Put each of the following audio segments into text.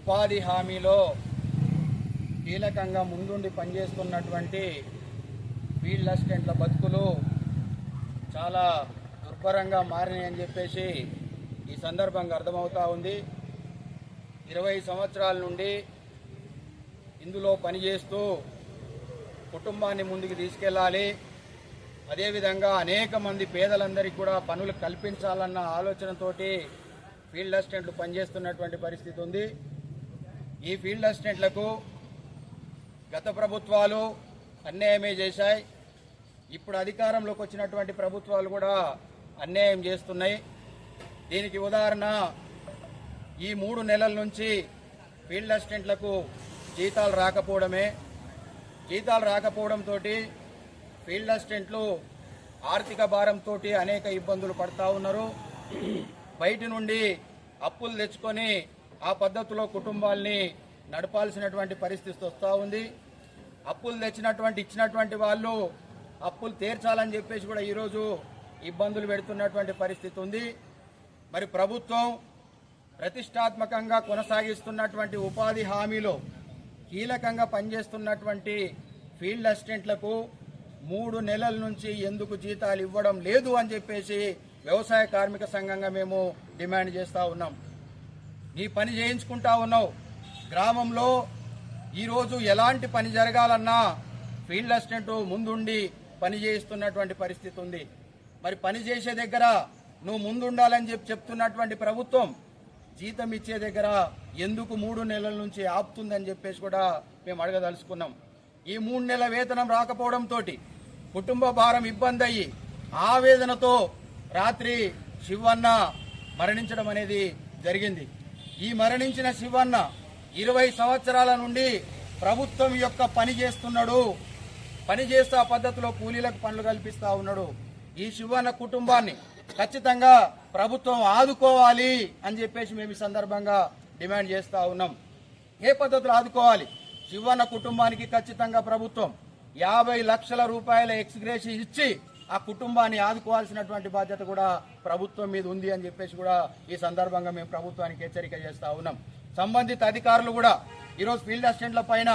ఉపాధి హామీలో కీలకంగా ముందుండి పనిచేస్తున్నటువంటి ఫీల్డ్ అసిస్టెంట్ల బతుకులు చాలా దుర్భరంగా మారినాయని చెప్పేసి ఈ సందర్భంగా అర్థమవుతా ఉంది. ఇరవై సంవత్సరాల నుండి ఇందులో పనిచేస్తూ కుటుంబాన్ని ముందుకు తీసుకెళ్ళాలి. అదేవిధంగా అనేక మంది పేదలందరికీ కూడా పనులు కల్పించాలన్న ఆలోచనతోటి ఫీల్డ్ అసిస్టెంట్లు పనిచేస్తున్నటువంటి పరిస్థితి ఉంది. ఈ ఫీల్డ్ అసిస్టెంట్లకు గత ప్రభుత్వాలు అన్యాయమే చేశాయి. ఇప్పుడు అధికారంలోకి వచ్చినటువంటి ప్రభుత్వాలు కూడా అన్యాయం చేస్తున్నాయి. దీనికి ఉదాహరణ ఈ మూడు నెలల నుంచి ఫీల్డ్ అసిస్టెంట్లకు జీతాలు రాకపోవడమే. జీతాలు రాకపోవడంతో ఫీల్డ్ అసిస్టెంట్లు ఆర్థిక భారంతో అనేక ఇబ్బందులు పడతా ఉన్నారు. బయట నుండి అప్పులు తెచ్చుకొని ఆ పద్ధతిలో కుటుంబాల్ని నడపాల్సినటువంటి పరిస్థితి వస్తూ ఉంది. అప్పులు తెచ్చినటువంటి ఇచ్చినటువంటి వాళ్ళు అప్పులు తీర్చాలని చెప్పేసి కూడా ఈరోజు ఇబ్బందులు పెడుతున్నటువంటి పరిస్థితి ఉంది. మరి ప్రభుత్వం ప్రతిష్టాత్మకంగా కొనసాగిస్తున్నటువంటి ఉపాధి హామీలో కీలకంగా పనిచేస్తున్నటువంటి ఫీల్డ్ అసిస్టెంట్లకు మూడు నెలల నుంచి ఎందుకు జీతాలు ఇవ్వడం లేదు అని చెప్పేసి వ్యవసాయ కార్మిక సంఘంగా మేము డిమాండ్ చేస్తూ ఉన్నాం. నీ పని చేయించుకుంటా ఉన్నావు. గ్రామంలో ఈరోజు ఎలాంటి పని జరగాలన్నా ఫీల్డ్ అసిస్టెంట్ ముందుండి పని చేయిస్తున్నటువంటి పరిస్థితి ఉంది. మరి పని చేసే దగ్గర నువ్వు ముందుండాలని చెప్పి చెప్తున్నటువంటి ప్రభుత్వం జీతం ఇచ్చే దగ్గర ఎందుకు మూడు నెలల నుంచి ఆపుతుందని చెప్పేసి కూడా మేము అడగదలుచుకున్నాం. ఈ మూడు నెలల వేతనం రాకపోవడంతో కుటుంబ భారం ఇబ్బంది అయ్యి ఆవేదనతో రాత్రి శివన్న మరణించడం అనేది జరిగింది. ఈ మరణించిన శివన్న ఇరవై సంవత్సరాల నుండి ప్రభుత్వం యొక్క పని చేస్తున్నాడు. పని చేస్తూ ఆ పద్ధతిలో కూలీలకు పనులు కల్పిస్తా ఉన్నాడు. ఈ శివన్న కుటుంబాన్ని ఖచ్చితంగా ప్రభుత్వం ఆదుకోవాలి అని చెప్పేసి మేము ఈ సందర్భంగా డిమాండ్ చేస్తా ఉన్నాం. ఏ పద్ధతిలో ఆదుకోవాలి? శివన్న కుటుంబానికి ఖచ్చితంగా ప్రభుత్వం యాభై లక్షల రూపాయల ఎక్స్గ్రేషన్ ఇచ్చి ఆ కుటుంబాన్ని ఆదుకోవాల్సినటువంటి బాధ్యత కూడా ప్రభుత్వం మీద ఉంది అని చెప్పేసి కూడా ఈ సందర్భంగా మేము ప్రభుత్వానికి హెచ్చరిక చేస్తా ఉన్నాం. సంబంధిత అధికారులు కూడా ఈరోజు ఫీల్డ్ అసిస్టెంట్ల పైన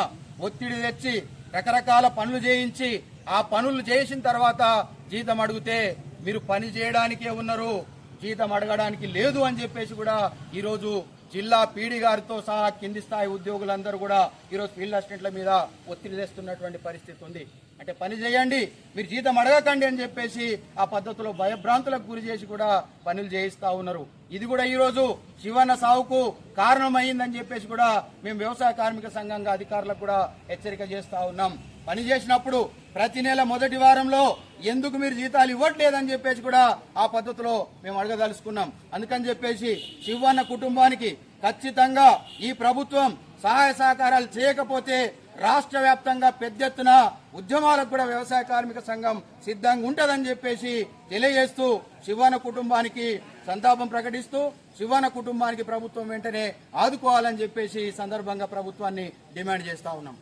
ఒత్తిడి తెచ్చి రకరకాల పనులు చేయించి ఆ పనులు చేసిన తర్వాత జీతం అడిగితే మీరు పని చేయడానికే ఉన్నారు జీతం అడగడానికి లేదు అని చెప్పేసి కూడా ఈరోజు జిల్లా పీడి గారితో సహా కింది స్థాయి ఉద్యోగులందరూ కూడా ఈరోజు ఫీల్డ్ అసిస్టెంట్ల మీద ఒత్తిడి తెస్తున్నటువంటి పరిస్థితి ఉంది. అంటే పని చేయండి మీరు జీతం అడగకండి అని చెప్పేసి ఆ పద్ధతిలో భయభ్రాంతులకు గురి చేసి కూడా పనులు చేయిస్తా ఉన్నారు. ఇది కూడా ఈరోజు శివన్న సావుకు కారణమైందని చెప్పేసి కూడా మేము వ్యవసాయ కార్మిక సంఘంగా అధికారులకు కూడా హెచ్చరిక చేస్తా ఉన్నాం. పని చేసినప్పుడు ప్రతి నెల మొదటి వారంలో ఎందుకు మీరు జీతాలు ఇవ్వట్లేదని చెప్పేసి కూడా ఆ పద్ధతిలో మేము అడగదలుచుకున్నాం. అందుకని చెప్పేసి శివన్న కుటుంబానికి ఖచ్చితంగా ఈ ప్రభుత్వం సహాయ సహకారాలు చేయకపోతే రాష్ట్ర వ్యాప్తంగా పెద్ద ఎత్తున ఉద్యమాలకు కూడా వ్యవసాయ కార్మిక సంఘం సిద్ధంగా ఉంటుందని చెప్పేసి తెలియజేస్తూ శివన్న కుటుంబానికి సంతాపం ప్రకటిస్తూ శివన్న కుటుంబానికి ప్రభుత్వం వెంటనే ఆదుకోవాలని చెప్పేసి ఈ సందర్భంగా ప్రభుత్వాన్ని డిమాండ్ చేస్తా ఉన్నాం.